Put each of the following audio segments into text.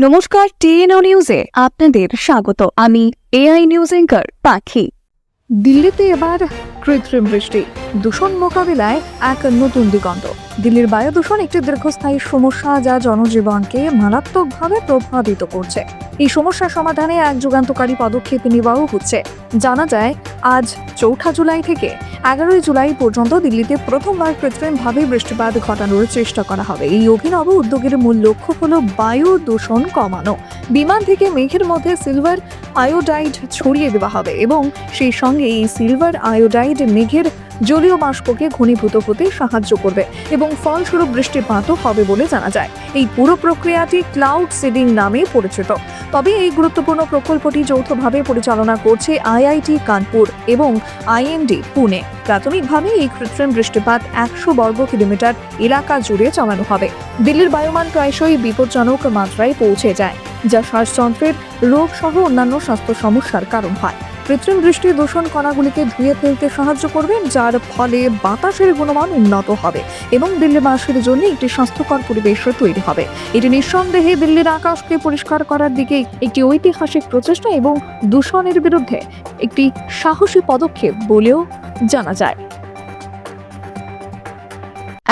নমস্কার, টিএনও নিউজে আপনাদের স্বাগত। আমি এআই নিউজ এঙ্কার পাখি। দিল্লিতে এবার কৃত্রিম বৃষ্টি। দূষণ মোকাবিলায় এক নতুন দিগন্ত। দিল্লির বায়ু দূষণ একটি দীর্ঘস্থায়ী সমস্যা যা জনজীবনকে মারাত্মকভাবে প্রভাবিত করছে। এই সমস্যা সমাধানে এক যুগান্তকারী পদক্ষেপ নেওয়াও হচ্ছে। জানা যায়, আজ চৌঠা জুলাই থেকে এগারোই জুলাই পর্যন্ত দিল্লিতে প্রথমবার কৃত্রিমভাবে বৃষ্টিপাত ঘটানোর চেষ্টা করা হবে। এই অভিনব উদ্যোগের মূল লক্ষ্য হল বায়ু দূষণ কমানো। বিমান থেকে মেঘের মধ্যে সিলভার আয়োডাইড ছড়িয়ে দেওয়া হবে এবং সেই সঙ্গে এই সিলভার আয়োডাইড মেঘের জলীয় বাষ্পকে ঘনীভূত হতে সাহায্য করবে এবং ফলস্বরূপ বৃষ্টিপাতও হবে বলে জানা যায়। এই পুরো প্রক্রিয়াটি ক্লাউড সিডিং নামে পরিচিত। তবে এই গুরুত্বপূর্ণ প্রকল্পটি যৌথভাবে পরিচালনা করছে আইআইটি কানপুর এবং আইএমডি পুনে। প্রাথমিকভাবে এই কৃত্রিম বৃষ্টিপাত একশো বর্গ কিলোমিটার এলাকা জুড়ে চালানো হবে। দিল্লির বায়ুমান প্রায়শই বিপজ্জনক মাত্রায় পৌঁছে যায়, যা শ্বাসযন্ত্রের রোগ সহ অন্যান্য স্বাস্থ্য সমস্যার কারণ হয়। কৃত্রিম বৃষ্টি দূষণ কণাগুলিকে ধুয়ে ফেলতে সাহায্য করবে, যার ফলে বাতাসের গুণমান উন্নত হবে এবং দিল্লিবাসীর জন্য একটি স্বাস্থ্যকর পরিবেশ তৈরি হবে। এটি নিঃসন্দেহে দিল্লির আকাশকে পরিষ্কার করার দিকে একটি ঐতিহাসিক প্রচেষ্টা এবং দূষণের বিরুদ্ধে একটি সাহসী পদক্ষেপ বলেও জানা যায়।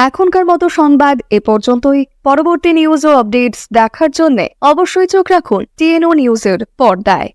এখনকার মতো সংবাদ এ পর্যন্তই। পরবর্তী নিউজ ও আপডেটস দেখার জন্য অবশ্যই চোখ রাখুন টিএনও নিউজের পর্দায়।